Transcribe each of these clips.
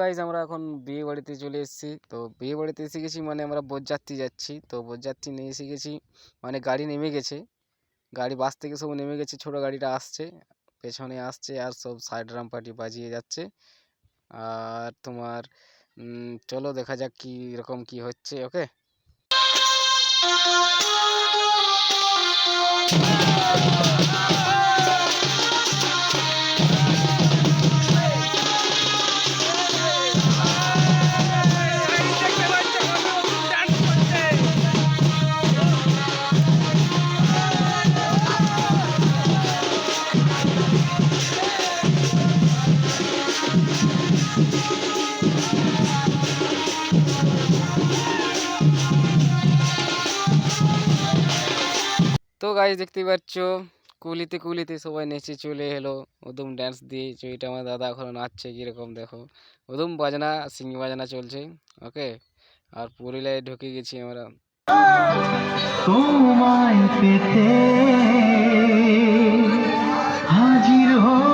Guys আমরা এখন বিয়ে বাড়িতে চলে এসেছি। তো বিয়ে বাড়িতে এসে গেছি মানে আমরা বরযাত্রী যাচ্ছি। তো বরযাত্রী নিয়ে এসে গেছি মানে গাড়ি নেমে গেছে। গাড়ি বাস থেকে সব নেমে গেছে, ছোটো গাড়িটা আসছে, পেছনে আসছে আর সব সাইড ড্রাম পার্টি বাজিয়ে যাচ্ছে। আর তোমার চলো দেখা যাক কী রকম কী হচ্ছে ওকে তো গাইজ দেখতে পাচ্ছ, কুলিতে কুলিতে সবাই নেচে চলে এলো। ওদম ড্যান্স দিয়ে চুইটা আমার দাদা এখন নাচছে কীরকম দেখো। ওদম বাজনা সিং বাজনা চলছে ওকে আর পুরুলিয়ায় ঢুকে গেছি আমরা। তোমায় পেতে হাজির হলাম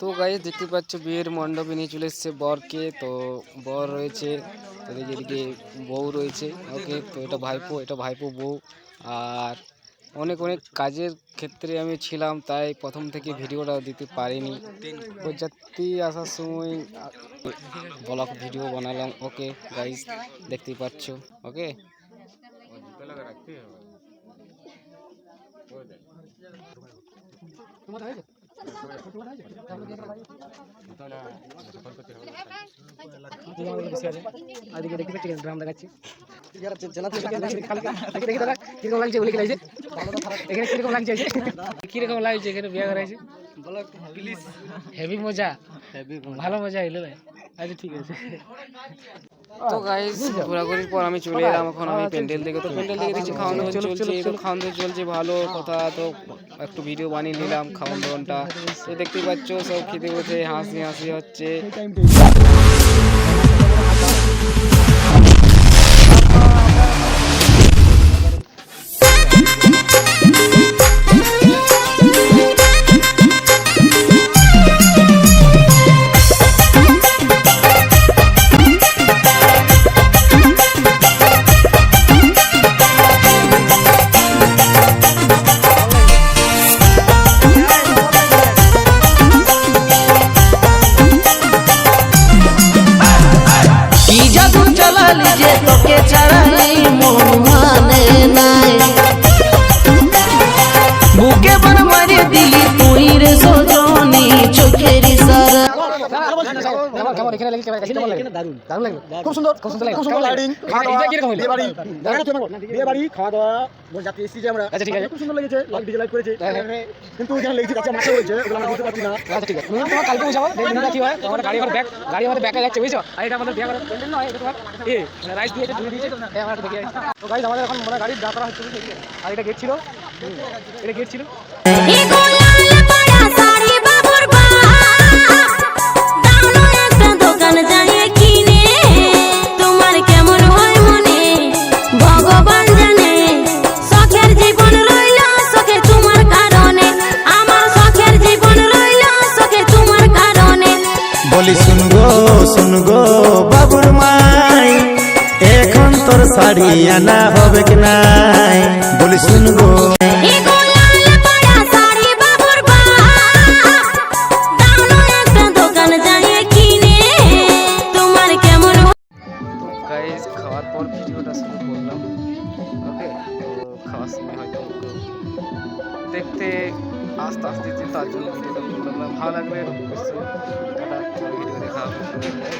তো গাইজ দেখতে পাচ্ছ, বিয়ের মণ্ডপে নিয়ে চলে এসছে বরকে। তো বর রয়েছে তো এদিকে বউ রয়েছে ওকে তো এটা ভাইপো এটা ভাইপো বউ। আর অনেক অনেক কাজের ক্ষেত্রে আমি ছিলাম, তাই প্রথম থেকে ভিডিওটা দিতে পারিনি। বরযাত্রী আসার সময় ব্লগ ভিডিও বানালাম ওকে গাইজ দেখতে পাচ্ছ ওকে আদিকে দেখতে পাচ্ছি ড্রাম দেখাচ্ছি কীরকম লাগছে বলে লাগছে এখানে কীরকম লাগছে কীরকম লাগছে এখানে বিয়ে করা হয়েছে হেভি মজা। ভালো মজা এলো ভাই। আচ্ছা ঠিক আছে। তো গাইস ঘোরাঘুরির পর আমি চলে এলাম এখন আমি প্যান্ডেল থেকে তো প্যান্ডেল থেকে দেখছি খাওয়ান চলছে তো খাওয়ান চলছে ভালো কথা তো একটু ভিডিও বানিয়ে নিলাম খাওয়ান দাওয়ানটা। তো দেখতেই পাচ্ছ সব খেতে বসে হাসি হাসি হচ্ছে। তোকে ছাড়াই কেমন কেমন এখানে লেগেছে কেমন লাগে? দারুণ দারুণ। লাগল খুব সুন্দর খুব সুন্দর খুব সুন্দর লাইটিং এটা কীরকম হলো বিয়ে বাড়ি বিয়ে বাড়ি খাওয়া দাওয়া বরযাত্রী এসেছি আমরা। আচ্ছা ঠিক আছে। খুব সুন্দর লেগেছে লাইট ডিজে লাইট করেছে। হ্যাঁ, হ্যাঁ। কিন্তু ওইখানে লেগেছে কাছে মাথা হয়েছে ওগুলো আমরা বুঝতে পারছি না। আচ্ছা ঠিক আছে। তুমি তোমার কালকে বুঝাবো? দেখি কি হয়? আমার গাড়ি আমার ব্যাগ গাড়ি আমাদের ব্যাগে যাচ্ছে বুঝছ? আর এটা আমাদের বিয়ে করার প্যান্ডেল নয় এটা তোমার এ মানে রাইস দিয়েছে ঢুকে দিয়েছে। এই আমরা দেখে তো গাইজ আমাদের এখন মানে গাড়ি করা হচ্ছে? আর এটা গেট ছিল। এটা গেট ছিল। বলি শুন গো শুন গো বাবুর মাই এখন তোর শাড়ি আনা হবে কি নাই? বলি শুন গো এগো লাল পাড়া শাড়ি বাবুর বাপ দাউনো একটা দোকান যাইয়ে কিনে তোমার কেমন তারপর ভিডিওটা শুরু করলাম। ওকে তো খাওয়ার সময় হয়তো দেখতে আস্তে আস্তে দিতে তার জন্য ভিডিওটা করলাম ভালো লাগলে অবশ্যই টাটা ভিডিও দেখা হবে